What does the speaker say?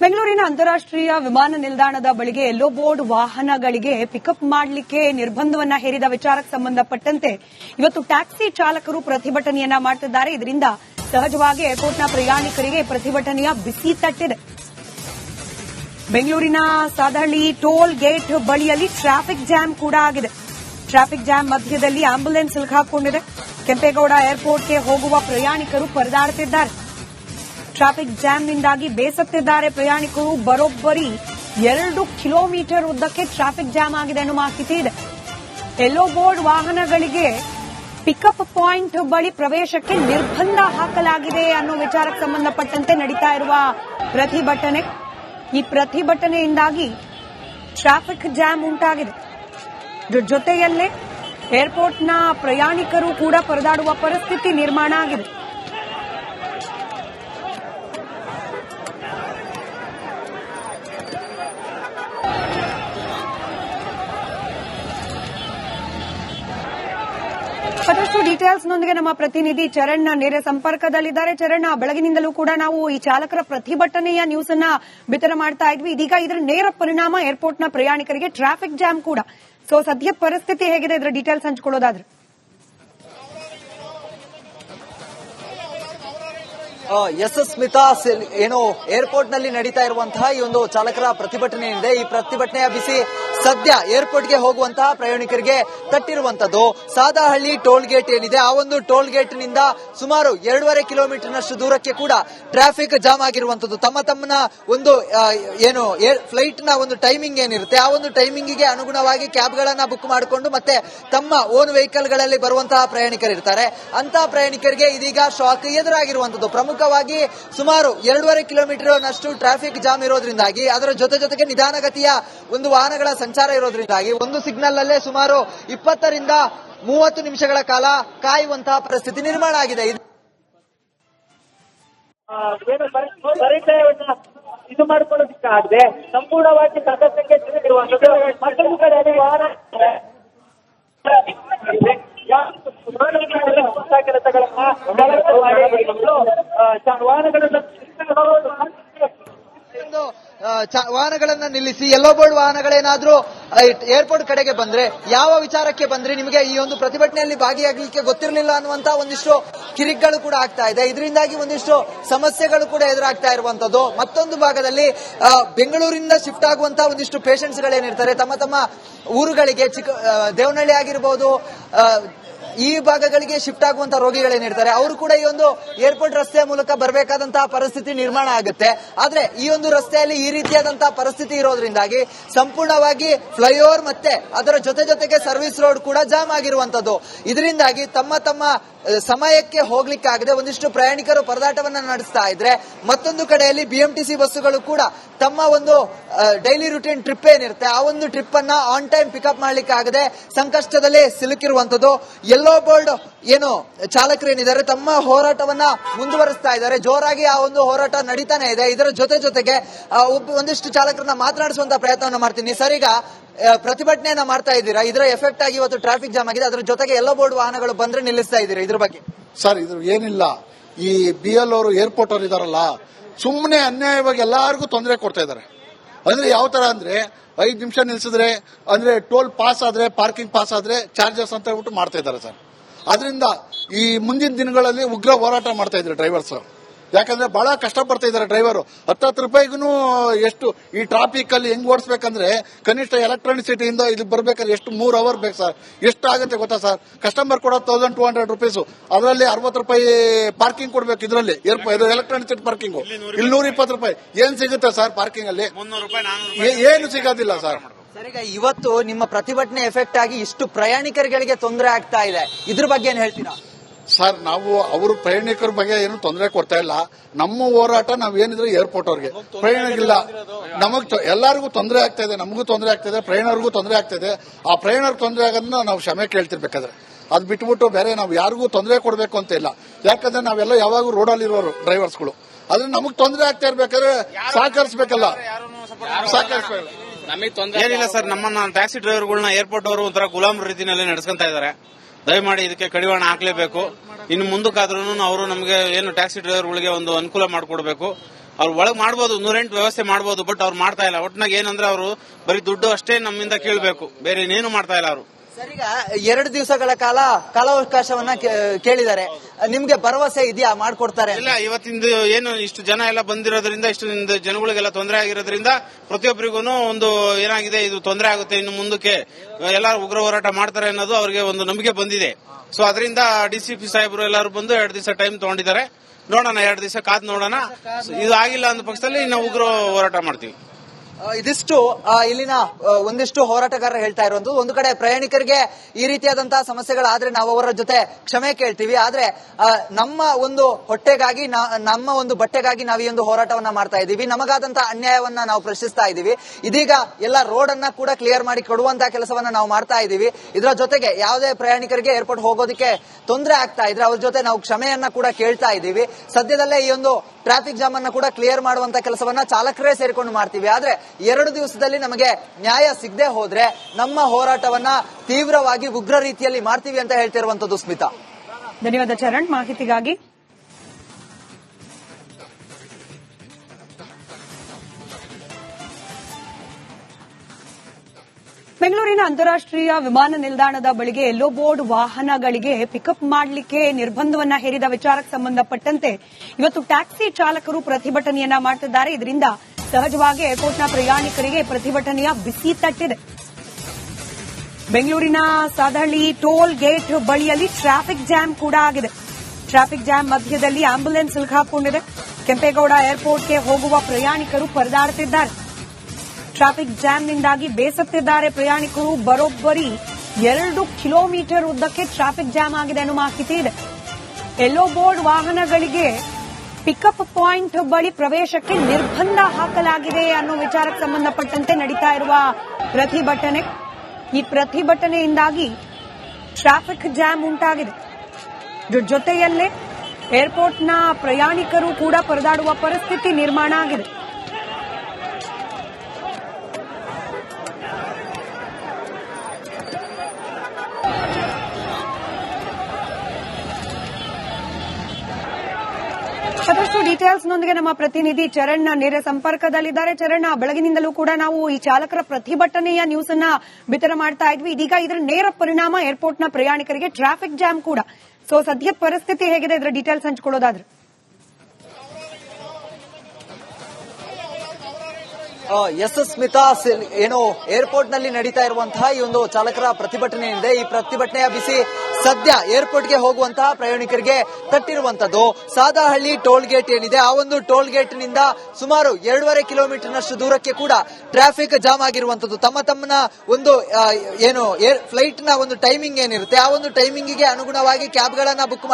ಬೆಂಗಳೂರಿನ ಅಂತಾರಾಷ್ಟೀಯ ವಿಮಾನ ನಿಲ್ದಾಣದ ಬಳಿಗೆ ಯೆಲ್ಲೋ ಬೋರ್ಡ್ ವಾಹನಗಳಿಗೆ ಪಿಕಪ್ ಮಾಡಲಿಕ್ಕೆ ನಿರ್ಬಂಧವನ್ನ ಹೇರಿದ ವಿಚಾರಕ್ಕೆ ಸಂಬಂಧಪಟ್ಟಂತೆ ಇವತ್ತು ಟ್ಯಾಕ್ಸಿ ಚಾಲಕರು ಪ್ರತಿಭಟನೆಯನ್ನ ಮಾಡುತ್ತಿದ್ದಾರೆ ಇದರಿಂದ ಸಹಜವಾಗಿ ಏರ್ಪೋರ್ಟ್ನ ಪ್ರಯಾಣಿಕರಿಗೆ ಪ್ರತಿಭಟನೆಯ ಬಿಸಿ ತಟ್ಟಿದೆ. ಬೆಂಗಳೂರಿನ ಸಾದಹಳ್ಳಿ ಟೋಲ್ ಗೇಟ್ ಬಳಿಯಲ್ಲಿ ಟ್ರಾಫಿಕ್ ಜಾಮ್ ಕೂಡ ಆಗಿದೆ. ಟ್ರಾಫಿಕ್ ಜಾಮ್ ಮಧ್ಯದಲ್ಲಿ ಆಂಬ್ಯುಲೆನ್ಸ್ ಸಿಲುಕಾಕೊಂಡಿದೆ. ಕೆಂಪೇಗೌಡ ಏರ್ಪೋರ್ಟ್ಗೆ ಹೋಗುವ ಪ್ರಯಾಣಿಕರು ಪರದಾಡುತ್ತಿದ್ದಾರೆ. ಟ್ರಾಫಿಕ್ ಜಾಮ್ನಿಂದಾಗಿ ಬೇಸತ್ತಿದ್ದಾರೆ ಪ್ರಯಾಣಿಕರು. ಬರೋಬ್ಬರಿ ಎರಡು ಕಿಲೋಮೀಟರ್ ಉದ್ದಕ್ಕೆ ಟ್ರಾಫಿಕ್ ಜಾಮ್ ಆಗಿದೆ ಅನ್ನೋ ಮಾಹಿತಿ ಇದೆ. ಎಲ್ಲೋ ಬೋರ್ಡ್ ವಾಹನಗಳಿಗೆ ಪಿಕಪ್ ಪಾಯಿಂಟ್ ಬಳಿ ಪ್ರವೇಶಕ್ಕೆ ನಿರ್ಬಂಧ ಹಾಕಲಾಗಿದೆ ಅನ್ನೋ ವಿಚಾರಕ್ಕೆ ಸಂಬಂಧಪಟ್ಟಂತೆ ನಡೀತಾ ಇರುವ ಪ್ರತಿಭಟನೆ. ಈ ಪ್ರತಿಭಟನೆಯಿಂದಾಗಿ ಟ್ರಾಫಿಕ್ ಜಾಮ್ ಉಂಟಾಗಿದೆ. ಜೊತೆಯಲ್ಲೇ ಏರ್ಪೋರ್ಟ್ನ ಪ್ರಯಾಣಿಕರು ಕೂಡ ಪರದಾಡುವ ಪರಿಸ್ಥಿತಿ ನಿರ್ಮಾಣ ಆಗಿದೆ. ಮತ್ತಷ್ಟು ಡೀಟೇಲ್ಸ್ ನೊಂದಿಗೆ ನಮ್ಮ ಪ್ರತಿನಿಧಿ ಚರಣ್ ನೇರ ಸಂಪರ್ಕದಲ್ಲಿದ್ದಾರೆ. ಚರಣ್ ಬೆಳಗಿನಿಂದಲೂ ಕೂಡ ನಾವು ಈ ಚಾಲಕರ ಪ್ರತಿಭಟನೆಯ ನ್ಯೂಸ್ ಅನ್ನ ಬಿತ್ತರ ಮಾಡ್ತಾ ಇದ್ವಿ. ಇದೀಗ ಇದರ ನೇರ ಪರಿಣಾಮ ಏರ್ಪೋರ್ಟ್ನ ಪ್ರಯಾಣಿಕರಿಗೆ ಟ್ರಾಫಿಕ್ ಜಾಮ್ ಕೂಡ. ಸೊ ಸದ್ಯ ಪರಿಸ್ಥಿತಿ ಹೇಗಿದೆ? ಇದರ ಡೀಟೇಲ್ಸ್ ಹಂಚ್ಕೊಳ್ಳೋದಾದ್ರೆ. ಎಸ್ ಎಸ್ ಸ್ಮಿತಾ ಏನು ಏರ್ಪೋರ್ಟ್ನಲ್ಲಿ ನಡೀತಾ ಇರುವಂತಹ ಈ ಒಂದು ಚಾಲಕರ ಪ್ರತಿಭಟನೆ ಏನಿದೆ ಈ ಪ್ರತಿಭಟನೆಯ ಬಿಸಿ ಸದ್ಯ ಏರ್ಪೋರ್ಟ್ಗೆ ಹೋಗುವಂತಹ ಪ್ರಯಾಣಿಕರಿಗೆ ತಟ್ಟಿರುವಂತದ್ದು. ಸಾದಾಹಳ್ಳಿ ಟೋಲ್ ಗೇಟ್ ಏನಿದೆ, ಆ ಒಂದು ಟೋಲ್ ಗೇಟ್ನಿಂದ ಸುಮಾರು ಎರಡೂವರೆ ಕಿಲೋಮೀಟರ್ ನಷ್ಟು ದೂರಕ್ಕೆ ಕೂಡ ಟ್ರಾಫಿಕ್ ಜಾಮ್ ಆಗಿರುವಂತದ್ದು. ತಮ್ಮ ತಮ್ಮನ ಒಂದು ಏನು ಫ್ಲೈಟ್ನ ಒಂದು ಟೈಮಿಂಗ್ ಏನಿರುತ್ತೆ, ಆ ಒಂದು ಟೈಮಿಂಗ್ಗೆ ಅನುಗುಣವಾಗಿ ಕ್ಯಾಬ್ ಗಳನ್ನ ಬುಕ್ ಮಾಡಿಕೊಂಡು ಮತ್ತೆ ತಮ್ಮ ಓನ್ ವೆಹಿಕಲ್ಗಳಲ್ಲಿ ಬರುವಂತಹ ಪ್ರಯಾಣಿಕರಿರ್ತಾರೆ. ಅಂತಹ ಪ್ರಯಾಣಿಕರಿಗೆ ಇದೀಗ ಶಾಕ್ ಎದುರಾಗಿರುವಂತದ್ದು. ಪ್ರಮುಖವಾಗಿ ಸುಮಾರು ಎರಡೂವರೆ ಕಿಲೋಮೀಟರ್ ನಷ್ಟು ಟ್ರಾಫಿಕ್ ಜಾಮ್ ಇರೋದ್ರಿಂದಾಗಿ, ಅದರ ಜೊತೆ ಜೊತೆಗೆ ನಿಧಾನಗತಿಯ ಒಂದು ವಾಹನಗಳ ಸಂಚಾರ ಇರೋದ್ರಿಂದಾಗಿ, ಒಂದು ಸಿಗ್ನಲ್ ಅಲ್ಲೇ ಸುಮಾರು ಇಪ್ಪತ್ತರಿಂದ ಮೂವತ್ತು ನಿಮಿಷಗಳ ಕಾಲ ಕಾಯುವಂತಹ ಪರಿಸ್ಥಿತಿ ನಿರ್ಮಾಣ ಆಗಿದೆ. ಇದು ಮಾಡಿಕೊಳ್ಳೋದಕ್ಕಾಗದೆ ಸಂಪೂರ್ಣವಾಗಿ ಸಂಘರ್ಷಕ್ಕೆ ಮತ್ತೊಂದು ಕಡೆ ವಾಹನ ವಾಹನಗಳನ್ನು ನಿಲ್ಲಿಸಿ ಯೆಲ್ಲೋ ಬೋರ್ಡ್ ವಾಹನಗಳೇನಾದ್ರೂ ಏರ್ಪೋರ್ಟ್ ಕಡೆಗೆ ಬಂದ್ರೆ, ಯಾವ ವಿಚಾರಕ್ಕೆ ಬಂದ್ರೆ ನಿಮಗೆ ಈ ಒಂದು ಪ್ರತಿಭಟನೆಯಲ್ಲಿ ಭಾಗಿಯಾಗಲಿಕ್ಕೆ ಗೊತ್ತಿರಲಿಲ್ಲ ಅನ್ನುವಂತ ಒಂದಿಷ್ಟು ಕಿರಿಕ್ಗಳು ಕೂಡ ಆಗ್ತಾ ಇದೆ. ಇದರಿಂದಾಗಿ ಒಂದಿಷ್ಟು ಸಮಸ್ಯೆಗಳು ಕೂಡ ಎದುರಾಗ್ತಾ ಇರುವಂತದ್ದು. ಮತ್ತೊಂದು ಭಾಗದಲ್ಲಿ ಬೆಂಗಳೂರಿಂದ ಶಿಫ್ಟ್ ಆಗುವಂತ ಒಂದಿಷ್ಟು ಪೇಷಂಟ್ಸ್ ಗಳೇನಿರ್ತಾರೆ, ತಮ್ಮ ತಮ್ಮ ಊರುಗಳಿಗೆ, ಚಿಕ್ಕ ದೇವನಹಳ್ಳಿ ಆಗಿರ್ಬೋದು ಈ ಭಾಗಗಳಿಗೆ ಶಿಫ್ಟ್ ಆಗುವಂತ ರೋಗಿಗಳೇನಿರ್ತಾರೆ ಅವರು ಕೂಡ ಈ ಒಂದು ಏರ್ಪೋರ್ಟ್ ರಸ್ತೆಯ ಮೂಲಕ ಬರಬೇಕಾದಂತಹ ಪರಿಸ್ಥಿತಿ ನಿರ್ಮಾಣ ಆಗುತ್ತೆ. ಆದ್ರೆ ಈ ಒಂದು ರಸ್ತೆಯಲ್ಲಿ ಈ ರೀತಿಯಾದಂತಹ ಪರಿಸ್ಥಿತಿ ಇರೋದ್ರಿಂದಾಗಿ ಸಂಪೂರ್ಣವಾಗಿ ಫ್ಲೈಓವರ್ ಮತ್ತೆ ಅದರ ಜೊತೆ ಜೊತೆಗೆ ಸರ್ವಿಸ್ ರೋಡ್ ಕೂಡ ಜಾಮ್ ಆಗಿರುವಂತದ್ದು. ಇದರಿಂದಾಗಿ ತಮ್ಮ ತಮ್ಮ ಸಮಯಕ್ಕೆ ಹೋಗ್ಲಿಕ್ಕಾಗದೆ ಒಂದಿಷ್ಟು ಪ್ರಯಾಣಿಕರು ಪರದಾಟವನ್ನ ನಡೆಸ್ತಾ ಇದ್ರೆ ಮತ್ತೊಂದು ಕಡೆಯಲ್ಲಿ ಬಿಎಂಟಿಸಿ ಬಸ್ಸುಗಳು ಕೂಡ ತಮ್ಮ ಒಂದು ಡೈಲಿ ರುಟೀನ್ ಟ್ರಿಪ್ ಏನಿರುತ್ತೆ, ಆ ಒಂದು ಟ್ರಿಪ್ ಅನ್ನ ಆನ್ ಟೈಮ್ ಪಿಕಪ್ ಮಾಡ್ಲಿಕ್ಕೆ ಆಗದೆ ಸಂಕಷ್ಟದಲ್ಲಿ ಸಿಲುಕಿರುವಂತದ್ದು. ಯೆಲ್ಲೋ ಬೋರ್ಡ್ ಏನು ಚಾಲಕರೇನಿದ್ದಾರೆ ತಮ್ಮ ಹೋರಾಟವನ್ನ ಮುಂದುವರಿಸ್ತಾ ಇದ್ದಾರೆ. ಜೋರಾಗಿ ಆ ಒಂದು ಹೋರಾಟ ನಡೀತಾನೆ ಇದೆ. ಇದರ ಜೊತೆ ಜೊತೆಗೆ ಒಂದಿಷ್ಟು ಚಾಲಕರನ್ನ ಮಾತನಾಡಿಸುವಂತ ಪ್ರಯತ್ನವನ್ನ ಮಾಡ್ತೀನಿ. ಸರಿಗ ಪ್ರತಿಭಟನೆಯನ್ನ ಮಾಡ್ತಾ ಇದ್ದೀರಾ? ಇದರ ಎಫೆಕ್ಟ್ ಆಗಿ ಇವತ್ತು ಟ್ರಾಫಿಕ್ ಜಾಮ್ ಆಗಿದೆ. ಅದರ ಜೊತೆಗೆ ಎಲ್ಲೋ ಬೋರ್ಡ್ ವಾಹನಗಳು ಬಂದ್ರೆ ನಿಲ್ಲಿಸ್ತಾ ಇದ್ದೀರಾ? ಇದ್ರ ಬಗ್ಗೆ. ಸರ್ ಇದು ಏನಿಲ್ಲ. ಈ ಬಿ ಎಲ್ ಅವರು ಏರ್ಪೋರ್ಟ್ ಅವರು ಇದಾರಲ್ಲ ಸುಮ್ಮನೆ ಅನ್ಯಾಯವಾಗಿ ಎಲ್ಲಾರ್ಗೂ ತೊಂದರೆ ಕೊಡ್ತಾ ಇದ್ದಾರೆ. ಅಂದ್ರೆ ಯಾವ ತರ ಅಂದ್ರೆ ಐದು ನಿಮಿಷ ನಿಲ್ಸಿದ್ರೆ, ಅಂದ್ರೆ ಟೋಲ್ ಪಾಸ್ ಆದ್ರೆ ಪಾರ್ಕಿಂಗ್ ಪಾಸ್ ಆದ್ರೆ ಚಾರ್ಜಸ್ ಅಂತ ಹೇಳ್ಬಿಟ್ಟು ಮಾಡ್ತಾ ಇದ್ದಾರೆ ಸರ್. ಅದರಿಂದ ಈ ಮುಂದಿನ ದಿನಗಳಲ್ಲಿ ಉಗ್ರ ಹೋರಾಟ ಮಾಡ್ತಾ ಇದ್ದಾರೆ ಡ್ರೈವರ್ಸ್ ಯಾಕಂದ್ರೆ ಬಹಳ ಕಷ್ಟ ಪಡ್ತಾ ಇದ್ದಾರೆ ಡ್ರೈವರು. ಹತ್ತತ್ತು ರೂಪಾಯಿಗೂ ಎಷ್ಟು ಈ ಟ್ರಾಫಿಕ್ ಅಲ್ಲಿ ಹೆಂಗ್ ಓಡಿಸ್ಬೇಕಂದ್ರೆ ಕನಿಷ್ಠ ಎಲೆಕ್ಟ್ರಾನಿಸಿಟಿಯಿಂದ ಇಲ್ಲಿ ಬರ್ಬೇಕಾದ್ರೆ ಎಷ್ಟು ಮೂರ್ ಅವರ್ ಬೇಕು ಸರ್ ಎಷ್ಟು ಆಗುತ್ತೆ ಗೊತ್ತಾ ಸರ್ ಕಸ್ಟಮರ್ ಕೊಡೋ ತೌಸಂಡ್ ಟೂ ಹಂಡ್ರೆಡ್ ರುಪೀಸ್ ಅದರಲ್ಲಿ ಅರವತ್ತು ರೂಪಾಯಿ ಪಾರ್ಕಿಂಗ್ ಕೊಡ್ಬೇಕು ಇದರಲ್ಲಿ. ಎಲೆಕ್ಟ್ರಾನಿಕ್ ಪಾರ್ಕಿಂಗ್ ಇಲ್ಲಿ ನೂರ ಇಪ್ಪತ್ತು ರೂಪಾಯಿ. ಏನ್ ಸಿಗುತ್ತೆ ಸರ್ ಪಾರ್ಕಿಂಗ್ ಅಲ್ಲಿ? ಏನು ಸಿಗೋದಿಲ್ಲ ಸರ್ ಸರ್ ಈಗ ಇವತ್ತು ನಿಮ್ಮ ಪ್ರತಿಭಟನೆ ಎಫೆಕ್ಟ್ ಆಗಿ ಇಷ್ಟು ಪ್ರಯಾಣಿಕರುಗಳಿಗೆ ತೊಂದರೆ ಆಗ್ತಾ ಇದೆ. ಇದ್ರ ಬಗ್ಗೆ ಏನ್ ಹೇಳ್ತೀರಾ? ಸರ್ ನಾವು ಅವರು ಪ್ರಯಾಣಿಕರ ಬಗ್ಗೆ ಏನು ತೊಂದರೆ ಕೊಡ್ತಾ ಇಲ್ಲ. ನಮ್ಮ ಹೋರಾಟ ನಾವ್ ಏನಿದ್ರೆ ಏರ್ಪೋರ್ಟ್ ಅವ್ರಿಗೆ. ಪ್ರಯಾಣಿಗಿಲ್ಲ ನಮಗ್ ತೊ- ಎಲ್ಲರಿಗೂ ತೊಂದರೆ ಆಗ್ತಾ ಇದೆ ನಮಗೂ ತೊಂದರೆ ಆಗ್ತಾ ಇದೆ ಪ್ರಯಾಣಿಕರಿಗೂ ತೊಂದರೆ ಆಗ್ತಾ ಇದೆ. ಆ ಪ್ರಯಾಣರ ತೊಂದರೆ ಆಗೋದನ್ನ ನಾವು ಕ್ಷಮೆ ಕೇಳ್ತಿರ್ಬೇಕಾದ್ರೆ. ಅದ್ ಬಿಟ್ಬಿಟ್ಟು ಬೇರೆ ನಾವು ಯಾರಿಗೂ ತೊಂದರೆ ಕೊಡಬೇಕು ಅಂತ ಇಲ್ಲ. ಯಾಕಂದ್ರೆ ನಾವೆಲ್ಲ ಯಾವಾಗೂ ರೋಡಲ್ಲಿ ಇರೋರು ಡ್ರೈವರ್ಸ್ಗಳು ಆದ್ರೆ ನಮಗ್ ತೊಂದರೆ ಆಗ್ತಾ ಇರ್ಬೇಕಾದ್ರೆ ಸಹಕರಿಸಬೇಕಲ್ಲ. ಸಹಕರಿಸಬೇಕು. ನಮಗೆ ತೊಂದರೆ ಏನಿಲ್ಲ ಸರ್ ನಮ್ಮನ್ನ ಟ್ಯಾಕ್ಸಿ ಡ್ರೈವರ್ಗಳನ್ನ ಏರ್ಪೋರ್ಟ್ ಅವರು ಒಂಥರ ಗುಲಾಮ್ ರೀತಿನಲ್ಲಿ ನಡೆಸ್ಕೊಂತ ಇದ್ದಾರೆ ದಯಮಾಡಿ ಇದಕ್ಕೆ ಕಡಿವಾಣ ಹಾಕಲೇಬೇಕು. ಇನ್ನು ಮುಂದಕ್ಕಾದ್ರೂ ಅವರು ನಮಗೆ ಏನು ಟ್ಯಾಕ್ಸಿ ಡ್ರೈವರ್ಗಳಿಗೆ ಒಂದು ಅನುಕೂಲ ಮಾಡಿಕೊಡ್ಬೇಕು. ಅವ್ರು ಒಳಗೆ ಮಾಡ್ಬೋದು, ನೂರೆಂಟು ವ್ಯವಸ್ಥೆ ಮಾಡ್ಬೋದು, ಬಟ್ ಅವ್ರು ಮಾಡ್ತಾ ಇಲ್ಲ. ಒಟ್ಟಿನಾಗ ಏನಂದ್ರೆ ಅವರು ಬರೀ ದುಡ್ಡು ಅಷ್ಟೇ ನಮ್ಮಿಂದ ಕೇಳಬೇಕು. ಬೇರೆ ಇನ್ನೇನು ಮಾಡ್ತಾ ಇಲ್ಲ ಅವರು. ಸರ್ ಈಗ ಎರಡು ದಿವಸಗಳ ಕಾಲ ಕಾಲಾವಕಾಶವನ್ನ ಕೇಳಿದ್ದಾರೆ. ನಿಮ್ಗೆ ಭರವಸೆ ಇದೆಯಾ? ಮಾಡ್ಕೊಡ್ತಾರೆ ಇಲ್ಲ ಇವತ್ತಿಂದ ಏನು ಇಷ್ಟು ಜನ ಎಲ್ಲ ಬಂದಿರೋದ್ರಿಂದ ಇಷ್ಟು ಜನಗಳಿಗೆಲ್ಲ ತೊಂದರೆ ಆಗಿರೋದ್ರಿಂದ ಪ್ರತಿಯೊಬ್ಬರಿಗೂ ಒಂದು ಏನಾಗಿದೆ ಇದು ತೊಂದರೆ ಆಗುತ್ತೆ ಇನ್ನು ಮುಂದಕ್ಕೆ. ಎಲ್ಲ ಉಗ್ರ ಹೋರಾಟ ಮಾಡ್ತಾರೆ ಅನ್ನೋದು ಅವರಿಗೆ ಒಂದು ನಂಬಿಕೆ ಬಂದಿದೆ. ಸೊ ಅದರಿಂದ ಡಿಸಿಪಿ ಸಾಹೇಬರು ಎಲ್ಲರೂ ಬಂದು ಎರಡು ದಿವಸ ಟೈಮ್ ತಗೊಂಡಿದ್ದಾರೆ. ನೋಡೋಣ ಎರಡು ದಿವಸ ಕಾದ್ ನೋಡೋಣ. ಇದು ಆಗಿಲ್ಲ ಅಂದ ಪಕ್ಷದಲ್ಲಿ ನಾವು ಉಗ್ರ ಹೋರಾಟ ಮಾಡ್ತೀವಿ. ಇದಿಷ್ಟು ಇಲ್ಲಿನ ಒಂದಿಷ್ಟು ಹೋರಾಟಗಾರರು ಹೇಳ್ತಾ ಇರುವಂತದ್ದು ಒಂದು ಕಡೆ ಪ್ರಯಾಣಿಕರಿಗೆ ಈ ರೀತಿಯಾದಂತಹ ಸಮಸ್ಯೆಗಳಾದ್ರೆ ನಾವು ಅವರ ಜೊತೆ ಕ್ಷಮೆ ಕೇಳ್ತೀವಿ. ಆದ್ರೆ ನಮ್ಮ ಒಂದು ಹೊಟ್ಟೆಗಾಗಿ ನಮ್ಮ ಒಂದು ಬಟ್ಟೆಗಾಗಿ ನಾವು ಈ ಒಂದು ಹೋರಾಟವನ್ನ ಮಾಡ್ತಾ ಇದ್ದೀವಿ. ನಮಗಾದಂತಹ ಅನ್ಯಾಯವನ್ನ ನಾವು ಪ್ರಶ್ನಿಸ್ತಾ ಇದ್ದೀವಿ. ಇದೀಗ ಎಲ್ಲ ರೋಡ್ ಅನ್ನ ಕೂಡ ಕ್ಲಿಯರ್ ಮಾಡಿ ಕೊಡುವಂತಹ ಕೆಲಸವನ್ನ ನಾವು ಮಾಡ್ತಾ ಇದ್ದೀವಿ. ಇದರ ಜೊತೆಗೆ ಯಾವುದೇ ಪ್ರಯಾಣಿಕರಿಗೆ ಏರ್ಪೋರ್ಟ್ ಹೋಗೋದಕ್ಕೆ ತೊಂದರೆ ಆಗ್ತಾ ಇದ್ರೆ ಅವ್ರ ಜೊತೆ ನಾವು ಕ್ಷಮೆಯನ್ನ ಕೂಡ ಕೇಳ್ತಾ ಇದ್ದೀವಿ. ಸದ್ಯದಲ್ಲೇ ಈ ಒಂದು ಟ್ರಾಫಿಕ್ ಜಾಮ್ ಅನ್ನ ಕೂಡ ಕ್ಲಿಯರ್ ಮಾಡುವಂತ ಕೆಲಸವನ್ನ ಚಾಲಕರೇ ಸೇರಿಕೊಂಡು ಮಾಡ್ತೀವಿ. ಆದ್ರೆ ಎರಡು ದಿವಸದಲ್ಲಿ ನಮಗೆ ನ್ಯಾಯ ಸಿಗದೆ ಹೋದ್ರೆ ನಮ್ಮ ಹೋರಾಟವನ್ನ ತೀವ್ರವಾಗಿ ಉಗ್ರ ರೀತಿಯಲ್ಲಿ ಮಾಡ್ತೀವಿ ಅಂತ ಹೇಳ್ತಿರುವಂತದ್ದು ಸ್ಮಿತಾ. ಧನ್ಯವಾದ ಚರಣ್. ಮಾಹಿತಿಗಾಗಿ ಬೆಂಗಳೂರಿನ ಅಂತಾರಾಷ್ಟೀಯ ವಿಮಾನ ನಿಲ್ದಾಣದ ಬಳಿಗೆ ಎಲ್ಲೋ ಬೋರ್ಡ್ ವಾಹನಗಳಿಗೆ ಪಿಕಪ್ ಮಾಡಲಿಕ್ಕೆ ನಿರ್ಬಂಧವನ್ನ ಹೇರಿದ ವಿಚಾರಕ್ಕೆ ಸಂಬಂಧಪಟ್ಟಂತೆ ಇವತ್ತು ಟ್ಯಾಕ್ಸಿ ಚಾಲಕರು ಪ್ರತಿಭಟನೆಯನ್ನ ಮಾಡ್ತಿದ್ದಾರೆ. ಇದರಿಂದ ಸಹಜವಾಗಿ ಏರ್ಪೋರ್ಟ್ನ ಪ್ರಯಾಣಿಕರಿಗೆ ಪ್ರತಿಭಟನೆಯ ಬಿಸಿ ತಟ್ಟಿದೆ. ಬೆಂಗಳೂರಿನ ಸಾದಹಳ್ಳಿ ಟೋಲ್ ಗೇಟ್ ಬಳಿಯಲ್ಲಿ ಟ್ರಾಫಿಕ್ ಜಾಮ್ ಕೂಡ ಆಗಿದೆ. ಟ್ರಾಫಿಕ್ ಜಾಮ್ ಮಧ್ಯದಲ್ಲಿ ಆಂಬ್ಯುಲೆನ್ಸ್ ಸಿಲುಕಾಕೊಂಡಿದೆ. ಕೆಂಪೇಗೌಡ ಏರ್ಪೋರ್ಟ್ಗೆ ಹೋಗುವ ಪ್ರಯಾಣಿಕರು ಪರದಾಡುತ್ತಿದ್ದಾರೆ. ಟ್ರಾಫಿಕ್ ಜಾಮ್ನಿಂದಾಗಿ ಬೇಸತ್ತಿದ್ದಾರೆ ಪ್ರಯಾಣಿಕರು. ಬರೋಬ್ಬರಿ ಎರಡು ಕಿಲೋಮೀಟರ್ ಉದ್ದಕ್ಕೆ ಟ್ರಾಫಿಕ್ ಜಾಮ್ ಆಗಿದೆ ಅನ್ನೋ ಮಾಹಿತಿ ಇದೆ. ಎಲ್ಲೋ ಬೋರ್ಡ್ ವಾಹನಗಳಿಗೆ ಪಿಕಪ್ ಪಾಯಿಂಟ್ ಬಳಿ ಪ್ರವೇಶಕ್ಕೆ ನಿರ್ಬಂಧ ಹಾಕಲಾಗಿದೆ ಅನ್ನೋ ವಿಚಾರಕ್ಕೆ ಸಂಬಂಧಪಟ್ಟಂತೆ ನಡೀತಾ ಇರುವ ಪ್ರತಿಭಟನೆ. ಈ ಪ್ರತಿಭಟನೆಯಿಂದಾಗಿ ಟ್ರಾಫಿಕ್ ಜಾಮ್ ಉಂಟಾಗಿದೆ. ಜೊತೆಯಲ್ಲೇ ಏರ್ಪೋರ್ಟ್ನ ಪ್ರಯಾಣಿಕರು ಕೂಡ ಪರದಾಡುವ ಪರಿಸ್ಥಿತಿ ನಿರ್ಮಾಣ ಆಗಿದೆ. ಮತ್ತಷ್ಟು ಡೀಟೇಲ್ಸ್ ನೊಂದಿಗೆ ನಮ್ಮ ಪ್ರತಿನಿಧಿ ಚರಣ್ ನೇರ ಸಂಪರ್ಕದಲ್ಲಿದ್ದಾರೆ. ಚರಣ್ ಬೆಳಗಿನಿಂದಲೂ ಕೂಡ ನಾವು ಈ ಚಾಲಕರ ಪ್ರತಿಭಟನೆಯ ನ್ಯೂಸ್ ಅನ್ನ ಬಿತ್ತರ ಮಾಡ್ತಾ ಇದ್ವಿ. ಇದೀಗ ಇದರ ನೇರ ಪರಿಣಾಮ ಏರ್ಪೋರ್ಟ್ನ ಪ್ರಯಾಣಿಕರಿಗೆ ಟ್ರಾಫಿಕ್ ಜಾಮ್ ಕೂಡ. ಸೊ ಸದ್ಯದ ಪರಿಸ್ಥಿತಿ ಹೇಗಿದೆ? ಇದರ ಡೀಟೇಲ್ಸ್ ಹಂಚಿಕೊಳ್ಳೋದಾದ್ರೆ. ಎಸ್ ಸ್ಮಿತಾ ಸಿಲ್- ಏನು ಏರ್ಪೋರ್ಟ್ನಲ್ಲಿ ನಡೀತಾ ಇರುವಂತಹ ಈ ಒಂದು ಚಾಲಕರ ಪ್ರತಿಭಟನೆ ಇದೆ. ಈ ಪ್ರತಿಭಟನೆಯ ಬಿಸಿ ಸದ್ಯ ಏರ್ಪೋರ್ಟ್ಗೆ ಹೋಗುವಂತಹ ಪ್ರಯಾಣಿಕರಿಗೆ ತಟ್ಟಿರುವಂತದ್ದು ಸಾದಾಹಳ್ಳಿ ಟೋಲ್ ಗೇಟ್ ಏನಿದೆ, ಆ ಒಂದು ಟೋಲ್ ಗೇಟ್ನಿಂದ ಸುಮಾರು ಎರಡೂವರೆ ಕಿಲೋಮೀಟರ್ ನಷ್ಟು ದೂರಕ್ಕೆ ಕೂಡ ಟ್ರಾಫಿಕ್ ಜಾಮ್ ಆಗಿರುವಂತದ್ದು ತಮ್ಮ ತಮ್ಮನ ಒಂದು ಏನು ಫ್ಲೈಟ್ನ ಒಂದು ಟೈಮಿಂಗ್ ಏನಿರುತ್ತೆ, ಆ ಒಂದು ಟೈಮಿಂಗ್ಗೆ ಅನುಗುಣವಾಗಿ ಕ್ಯಾಬ್ ಗಳನ್ನ ಬುಕ್